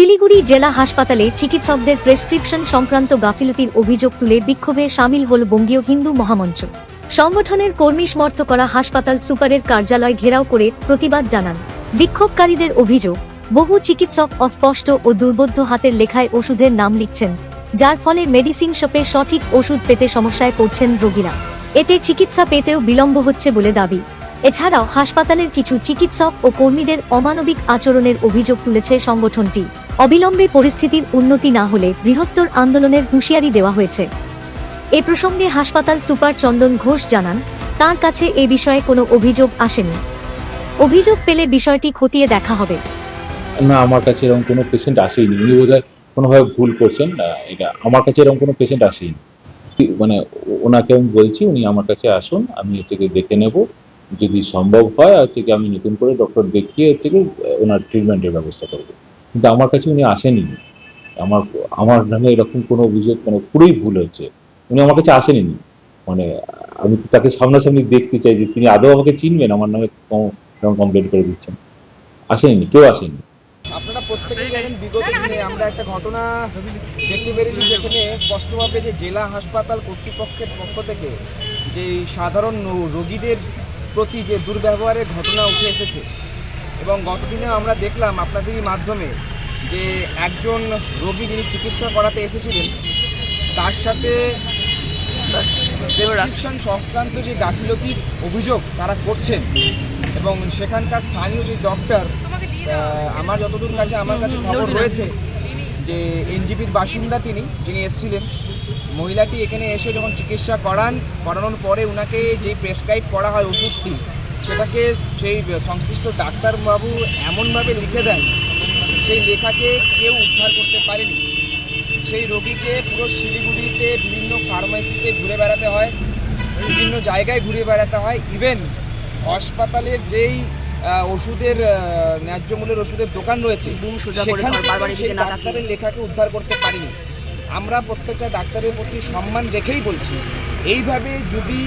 শিলিগুড়ি জেলা হাসপাতালে চিকিৎসকদের প্রেসক্রিপশন সংক্রান্ত গাফিলতির অভিযোগ তুলে বিক্ষোভে সামিল হল বঙ্গীয় হিন্দু মহামঞ্চ। সংগঠনের কর্মী সমর্থ করা হাসপাতাল সুপারের কার্যালয় ঘেরাও করে প্রতিবাদ জানান। বিক্ষোভকারীদের অভিযোগ, বহু চিকিৎসক অস্পষ্ট ও দুর্বোধ্য হাতের লেখায় ওষুধের নাম লিখছেন, যার ফলে মেডিসিন শপে সঠিক ওষুধ পেতে সমস্যায় পড়ছেন রোগীরা। এতে চিকিৎসা পেতেও বিলম্ব হচ্ছে বলে দাবি। এছাড়াও হাসপাতালের কিছু চিকিৎসক ও কর্মীদের অমানবিক আচরণের অভিযোগ তুলেছে সংগঠনটি। অবিলম্বে পরিস্থিতির উন্নতি না হলে বৃহত্তর আন্দোলনের হুঁশিয়ারি দেওয়া হয়েছে। এ প্রসঙ্গে হাসপাতাল সুপার চন্দন ঘোষ জানান তার কাছে এ বিষয়ে কোনো অভিযোগ আসেনি। অভিযোগ পেলে বিষয়টি খতিয়ে দেখা হবে। না আমার কাছে এরকম কোনো পেশেন্ট আসেনি। উনি বোধহয় কোনোভাবে ভুল করছেন এটা আমার কাছে এরকম কোনো পেশেন্ট আসেনি। মানে ওনাকে আমি বলছি উনি আমার কাছে আসুন আমি হচ্ছে গিয়ে দেখে নেব। যদি সম্ভব হয় হচ্ছে গিয়ে আমি নতুন করে ডক্টর দেখিয়ে গিয়ে আহ, ওনার ট্রিটমেন্টের ব্যবস্থা করব কিন্তু আমার কাছে উনি আসেনি আমার আমার নামে এরকম কোনো অভিযোগ মানে পুরোই ভুল হচ্ছে উনি আমার কাছে আসেনি মানে আমি তো তাকে সামনাসামনি দেখতে চাই যে তিনি আদৌ আমাকে চিনবেন, আমার নামে কমপ্লেন করে দিচ্ছেন। আসেনি কেউ আসেনি আপনারা প্রত্যেকেই জানেন, বিগত দিনে আমরা একটা ঘটনা দেখতে পেরেছি যেখানে স্পষ্টভাবে যে জেলা হাসপাতাল কর্তৃপক্ষের পক্ষ থেকে যে সাধারণ রোগীদের প্রতি যে দুর্ব্যবহারের ঘটনা উঠে এসেছে এবং গতদিনে আমরা দেখলাম আপনাদেরই মাধ্যমে যে একজন রোগী যিনি চিকিৎসা করাতে এসেছিলেন তার সাথে প্রেসক্রিপশন সংক্রান্ত যে গাফিলতির অভিযোগ তারা করছেন এবং সেখানকার স্থানীয় যে ডক্টর আমার যতদূর কাছে আমার কাছে খবর রয়েছে যে এনজিপির বাসিন্দা তিনি যিনি এসেছিলেন মহিলাটি এখানে এসে যখন চিকিৎসা করান করানোর পরে উনাকে যেই প্রেসক্রাইব করা হয় ওষুধটি সেটাকে সেই সংশ্লিষ্ট ডাক্তারবাবু এমনভাবে লিখে দেন সেই লেখাকে কেউ উদ্ধার করতে পারেনি সেই রোগীকে পুরো শিলিগুড়িতে বিভিন্ন ফার্মেসিতে ঘুরে বেড়াতে হয় বিভিন্ন জায়গায় ঘুরে বেড়াতে হয়। ইভেন হাসপাতালের যেই ওষুধের ন্যায্য মূল্যের ওষুধের দোকান রয়েছে ডাক্তারের লেখাকে উদ্ধার করতে পারিনি। আমরা প্রত্যেকটা ডাক্তারের প্রতি সম্মান রেখেই বলছি এইভাবে যদি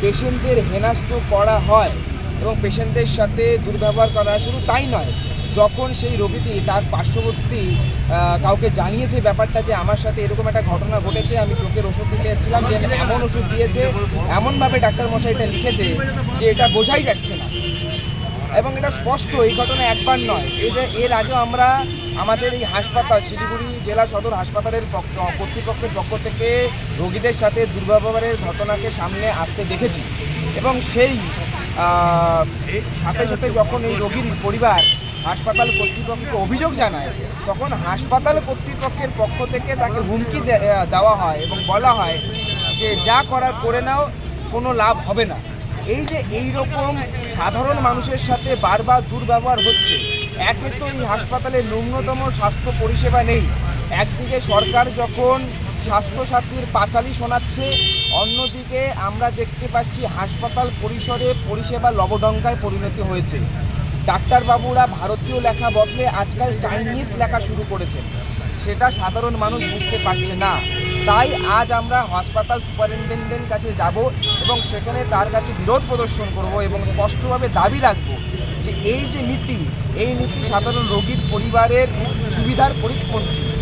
পেশেন্টদের হেনাস্ত করা হয় এবং পেশেন্টদের সাথে দুর্ব্যবহার করা শুধু তাই নয় যখন সেই রোগীটি তার পার্শ্ববর্তী কাউকে জানিয়েছে ব্যাপারটা যে আমার সাথে এরকম একটা ঘটনা ঘটেছে, আমি চোখের ওষুধ দিতে এসেছিলাম, যে এমন ওষুধ দিয়েছে, এমনভাবে ডাক্তার মশাই এটা লিখেছে যে এটা বোঝাই যাচ্ছে না। এবং এটা স্পষ্ট, এই ঘটনা একবার নয়। এটা এর আগেও আমরা আমাদের এই হাসপাতাল, শিলিগুড়ি জেলা সদর হাসপাতালের পক্ষ- কর্তৃপক্ষের পক্ষ থেকে রোগীদের সাথে দুর্ব্যবহারের ঘটনাকে সামনে আসতে দেখেছি। এবং সেই সাথে সাথে যখন এই রোগীর পরিবার হাসপাতাল কর্তৃপক্ষকে অভিযোগ জানায়, তখন হাসপাতাল কর্তৃপক্ষের পক্ষ থেকে তাকে হুমকি দেওয়া হয় এবং বলা হয় যে, যা করার করে নাও, কোনো লাভ হবে না। এই যে, এই রকম সাধারণ মানুষের সাথে বারবার দুর্ব্যবহার হচ্ছে, একে তো এই হাসপাতালে ন্যূনতম স্বাস্থ্য পরিষেবা নেই। একদিকে সরকার যখন স্বাস্থ্যসাথীর পাঁচালি শোনাচ্ছে, অন্যদিকে আমরা দেখতে পাচ্ছি হাসপাতাল পরিসরে পরিষেবা লবডঙ্কায় পরিণতি হয়েছে। ডাক্তারবাবুরা ভারতীয় লেখা বদলে আজকাল চাইনিজ লেখা শুরু করেছেন। সেটা সাধারণ মানুষ বুঝতে পারছে না। তাই আজ আমরা হাসপাতাল সুপারিনটেন্ডেন্ট কাছে যাব এবং সেখানে তার কাছে বিরোধ প্রদর্শন করব এবং স্পষ্টভাবে দাবি রাখব যে এই যে নীতি, এই নীতি সাধারণ রোগীর পরিবারের সুবিধার পরিপন্থী।